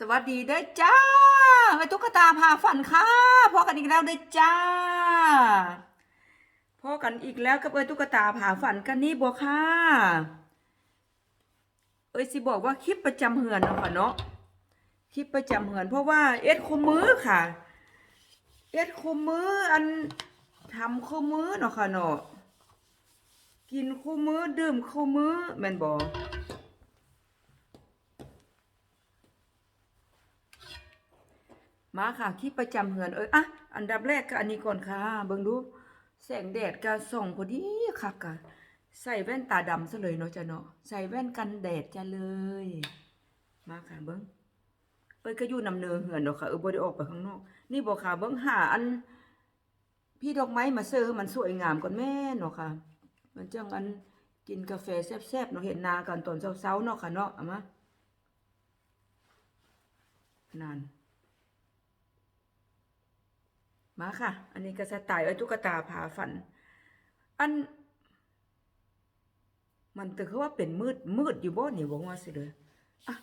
สวัสดีเด้อจ้าไปตุ๊กตาพาฝันค่ะพอกันอีกแล้วเด้อจ้าพอกันอีกแล้วกับเอ้ยตุ๊กตาพาฝันกันนี่บัวค่ะ เอ้ยสิบอกว่าคลิปประจำเหือนเนาะค่ะเนาะคลิปประจำเหือน เพราะว่าเอ็ดคู่มือค่ะ เอ็ดคู่มืออันทำคู่มือเนาะค่ะเนาะกินคู่มือดื่มคู่มือแม่นบอก มาค่ะคลิประจำเหือนเอ้ยอะอันดับแรกก็อันนี้ก่อนค่ะ เบิ่งดูแสงแดดก็ส่องพอดีค่ะกะใส่แว่นตาดำซะเลยเนาะจ้ะเนาะใส่แว่นกันแดดจ้ะเลย มาค่ะเบิ่งเอ้ก็อยู่นำเนือเหือนเนาะค่ะเออบ่ได้ออกไปข้างนอก นี่บ่ค่ะเบิ่งหาอัน พี่ดอกไม้มาเสิร์มันสวยงามก่อนแม่เนาะค่ะ มันจังอันกินกาแฟแซ่บๆเนาะเห็นนากันตอนเช้าๆเนาะค่ะเนาะเอามานั่น มาค่ะ อันนี้ก็สไตล์ไอ้ตุ๊กตาผาฝัน อัน มันตือเขาว่าเป็นมืดมืดอยู่บ่นี่บอกว่าสิเลยอะ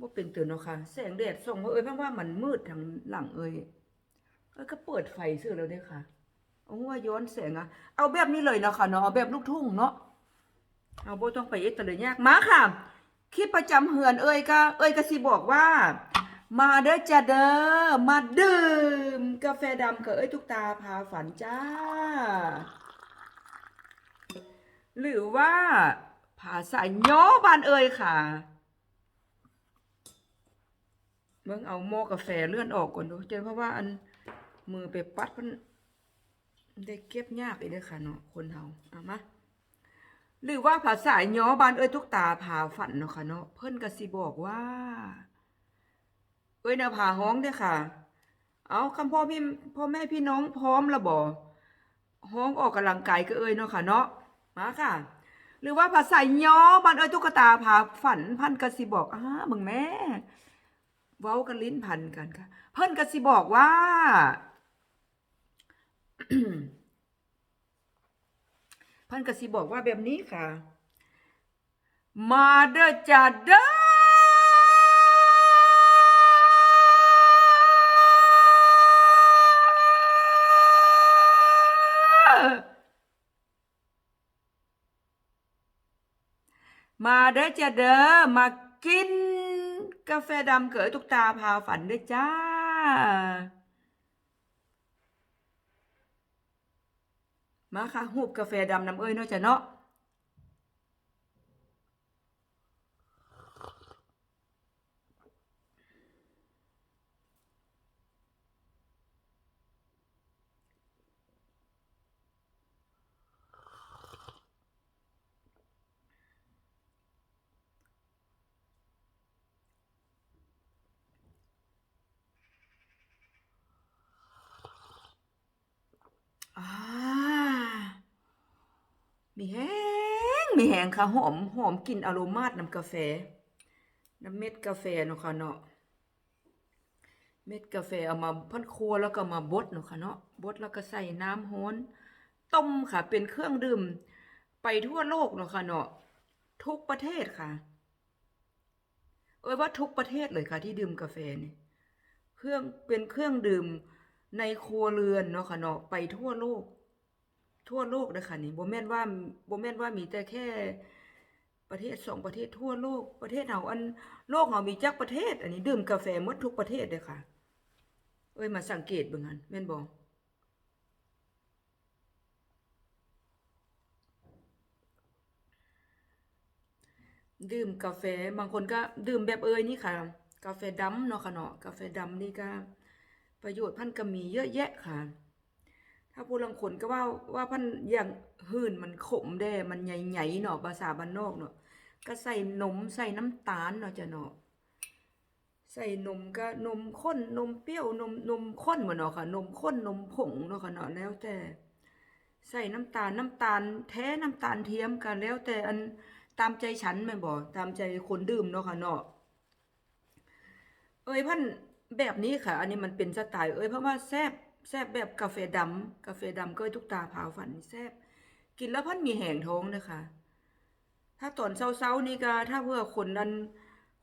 บ่เป็นตื่นเนาะค่ะแสงแดดส่องมาเอ้ยเพราะว่ามันมืดทางหลังเอ้ยเอ้ยก็เปิดไฟซื้อแล้วเด้ค่ะเอาว่าย้อนแสงอะเอาแบบนี้เลยเนาะค่ะเนาะเอาแบบลูกทุ่งเนาะเอาบ่ต้องไปเอ็ดตะเลยยากมาค่ะคลิปประจำเหือนเอ้ยก็ เอ้ยก็สิบอกว่า มาเด้อจ้าเด้อมาดื่ม กาแฟดำกับเอ้ยทุกตาพาฝันจ้า หรือว่าภาษาย่อบานเอ่ยค่ะเบิ่งเอาหม้อกาแฟเลื่อนออกก่อนดูเจอเพราะว่าอันมือไปปัดมันได้เก็บยากอีกเด้อค่ะเนาะคนเฮาเอามาหรือว่าภาษาย่อบานเอ้ยทุกตาพาฝันเนาะค่ะเนาะเพิ่นก็สิบอกว่า เอ้ยนวผ่าห้องเด้อค่ะ เอาคำพ่อพี่พ่อแม่พี่น้องพร้อมและบ่ห้องออกกำลังกายก็เอ้ยเนาะค่ะเนาะมาค่ะ หรือว่าภาษาย้อบ้านเอ้ยตุ๊กตาพาฝันพันกสิบอกอ้ามึงแม่เว้ากันลิ้นพันกันค่ะ เพิ่นกสิบอกว่าเพิ่นกสิบอกว่าแบบนี้ค่ะ มาเด้อจ้าเด้อ มาเด้อจ้าเด้อมากิน กาแฟดำเกิดตุกตาพาฝันด้อจ้า มาค่ะหูบกาแฟดำน้ำเอ้ยเนาะจ้ะเนาะ อ่า มีแห้งมีแห้งค่ะหอมหอมกลิ่นอโรมาตน้ำกาแฟ น้ำเม็ดกาแฟเนาะค่ะเนาะเม็ดกาแฟเอามาพันครัวแล้วก็มาบดเนาะค่ะเนาะบดแล้วก็ใส่น้ำฮ้อนต้มค่ะ เป็นเครื่องดื่มไปทั่วโลกเนาะค่ะเนาะทุกประเทศค่ะ เอ้ยว่าทุกประเทศเลยค่ะ ที่ดื่มกาแฟเนี่ยเครื่องเป็นเครื่องดื่มในครัวเรือนเนาะค่ะเนาะไปทั่วโลก ทั่วโลกเลยค่ะนี่บ่แม่นว่าบ่แม่นว่ามีแต่แค่ประเทศสองประเทศทั่วโลกประเทศเฮาอันโลกเฮามีจักประเทศ อันนี้ดื่มกาแฟหมดทุกประเทศเลยค่ะ เอ้ยมาสังเกตเบิ่งหั่นแม่นบ่ดื่มกาแฟบางคนก็ดื่มแบบเอ้ยนี่ค่ะ กาแฟดำเนาะค่ะเนาะกาแฟดำนี่ก็ประโยชน์พันก็มีเยอะแยะค่ะ ถ้าผู้ลังคนก็ว่าว่าพันอย่างหื่นมันขมแด้มันใหญ่ๆเนาะภาษาบ้านนอกเนาะก็ใส่นมใส่น้ำตาลเนาะจ้ะเนาะใส่นมก็นมข้นนมเปรี้ยวนมนมข้นเหมือนเนาะค่ะนมข้นนมผงเนาะค่ะเนาะแล้วแต่ ใส่น้ำตาลน้ำตาล แท้น้ำตาลเทียมกันแล้วแต่อันตามใจฉันแม่นบ่ตามใจคนดื่มเนาะค่ะเนาะเอ้ยพันแบบนี้ค่ะ อันนี้มันเป็นสไตล์เอ้ยเพราะว่าแซบ แซบแบบกาแฟดำกาแฟดำก็ทุกตาผาฝันนี่แซบกินแล้วพันมีแหงท้องนะคะ ถ้าตอนเช้าๆนี่ก็ถ้าเพื่อคนนั้น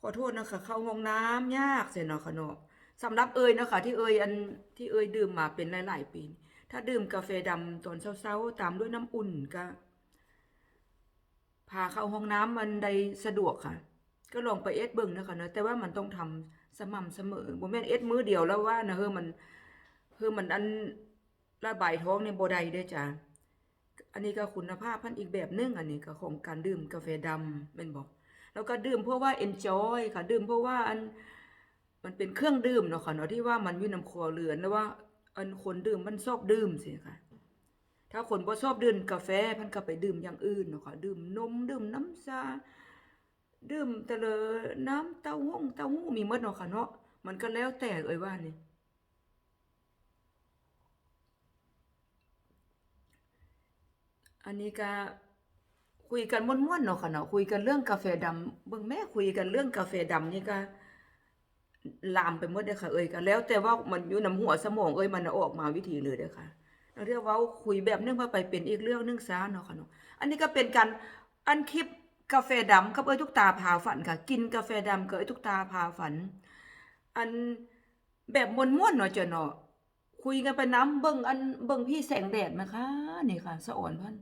ขอโทษนะคะ เข้าห้องน้ำยากเสียเนาะค่ะเนาะสำหรับเอ่ยนะคะ ที่เอ่ยอันที่เอ่ยดื่มมาเป็นหลายๆปี ถ้าดื่มกาแฟดำตอนเช้าๆตามด้วยน้ำอุ่นก็พาเข้าห้องน้ำมันได้สะดวกค่ะ ก็ลองไปเอ็ดเบิ่งนะคะเนาะแต่ว่ามันต้องทำสม่ำเสมอบ่แม่นเอ็ดมื้อเดียวแล้วว่านะเฮ้อมัน เฮ้อมันอันระบายท้องในบ่ได้ด้อจ้ะอันนี้ก็คุณภาพพันอีกแบบหนึงอันนี้ก็ของการดื่มกาแฟดำแม่นบ่แล้วก็ดื่มเพราะว่า enjoy ค่ะ ดื่มเพราะว่าอันมันเป็นเครื่องดื่มเนาะค่ะเนาะที่ว่ามันอยู่น้ำครัวเรือนแล้วว่า อันคนดื่มมันชอบดื่มสิค่ะ ถ้าคนบ่ชอบดื่มกาแฟพันก็ไปดื่มอย่างอื่นเนาะค่ะดื่มนมดื่มน้ำชาดื่มแต่ละน้ำเต้าหู้เต้าหู้มีมดเนาะค่ะเนาะมันก็แล้วแต่เอ่ยว่านี่ อันนี้ก็คุยกันม่วนๆเนาะค่ะเนาะคุยกันเรื่องกาแฟดำเบิ่งแม่คุยกันเรื่องกาแฟดำนี่ก็ลามไปหมดเด้อค่ะเอ่ยก็แล้ว แต่ว่ามันอยู่น้ำหัวสมองเอ่ยมันออกมาวิธีเลยเด้อค่ะแล้วเรียกว่าคุยแบบนึงว่าไปเป็นอีกเรื่องนึงซะเนาะค่ะเนาะอันนี้ก็เป็นการอันคลิปกาแฟดำกับเอ้ยทุกตาพาฝันค่ะ กินกาแฟดำกับเอ้ยทุกตาพาฝัน อันแบบมวนม่วนๆเนาะจ้าเนาะ คุยกันไปน้ำเบิ่งอันเบิ่งพี่แสงแดดไหมคะนี่ค่ะสะอ่อนพัน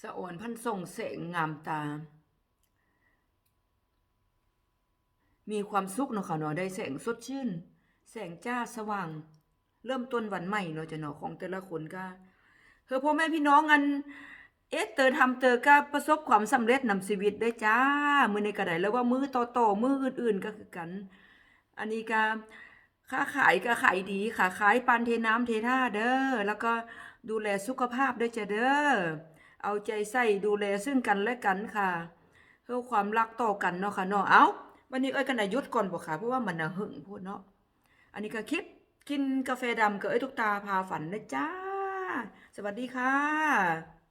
สะอ่อนพันส่งแสงงามตา มีความสุขเนาะค่ะเนาะได้แสงสดชื่น แสงจ้าสว่าง เริ่มต้นวันใหม่เนาะจะเนาะของแต่ละคนก็เฮอพ่อแม่พี่น้องอัน เอ๊ะเตอทำเตอก็ประสบความสำเร็จนำชีวิตได้จ้า มือในกระไดแล้วว่ามือต่อๆมืออื่นๆก็คือกัน อันนี้ก็ค้าขายก็ขายดีค่ะขายปันเทน้ำเทท่าเด้อแล้วก็ดูแลสุขภาพด้วยจ้ะเด้อเอาใจใส่ดูแลซึ่งกันและกันค่ะเพื่อความรักต่อกันเนาะค่ะเนาะเอาวันนี้เอ้ยกันนายุดก่อนบ่ค่ะเพราะว่ามันหึงพูดเนาะอันนี้ก็คลิปกินกาแฟดำกับไอ้ยทุกตาพาฝันนะจ้า สวัสดีค่ะ